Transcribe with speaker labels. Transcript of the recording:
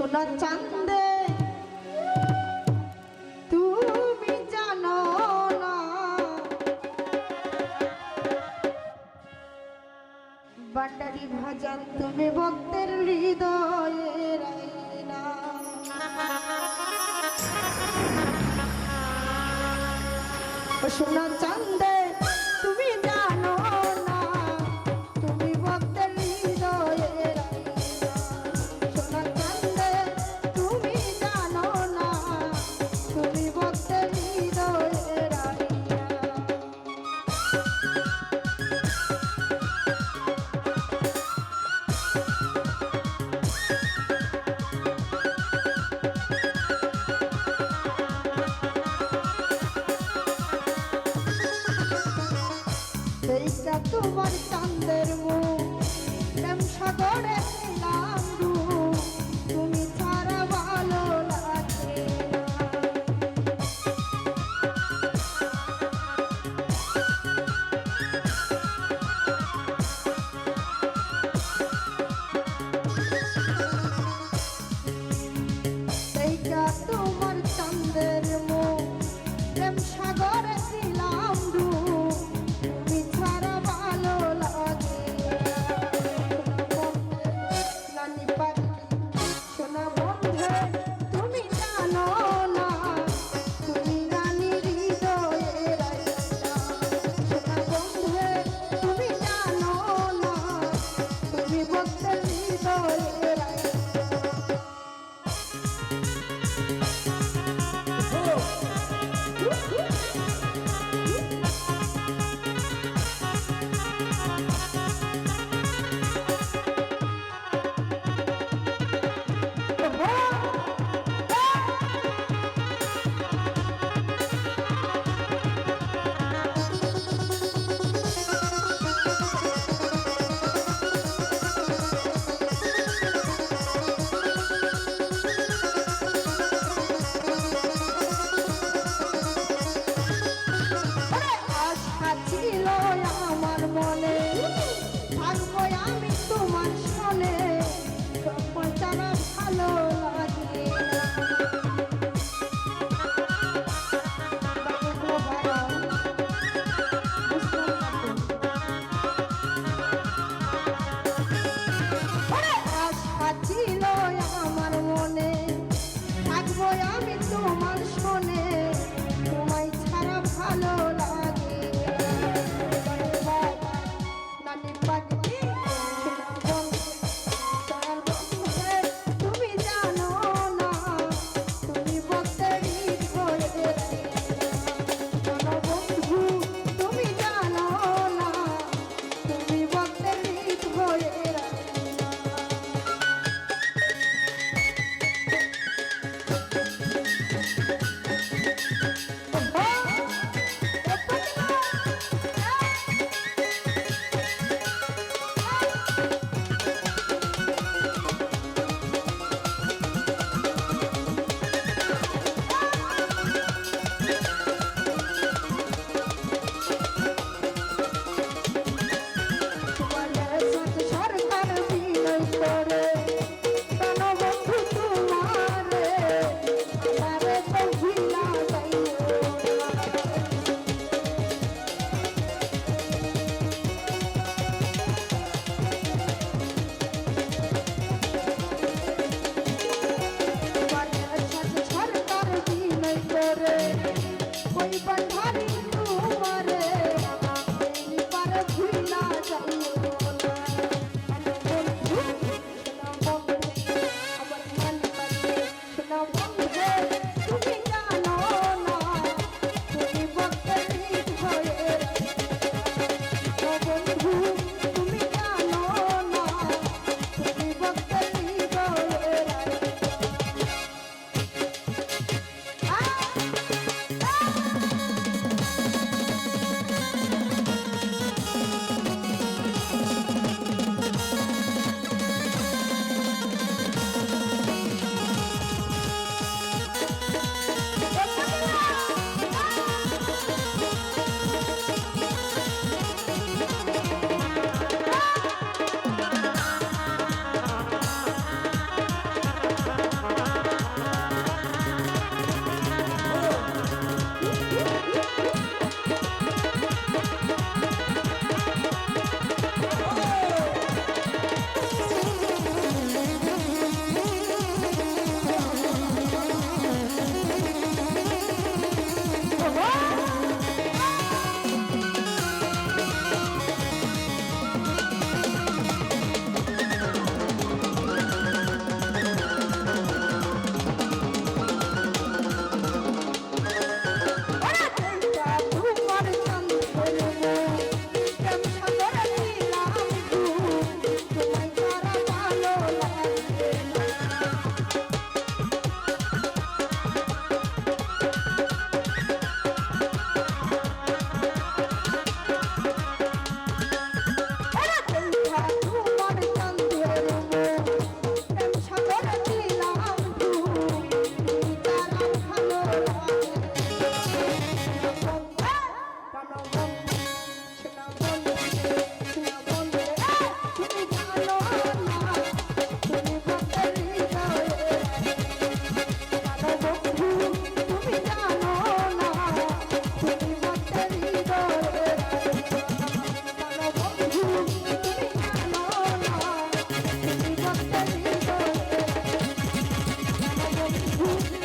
Speaker 1: সোনা চান্দে তুমি জানো না। বাটারি ভাজান তুমি ভক্তের হৃদয়ে রাইনা সোনা চান্দে Sägs att de varit sandelmål Woo!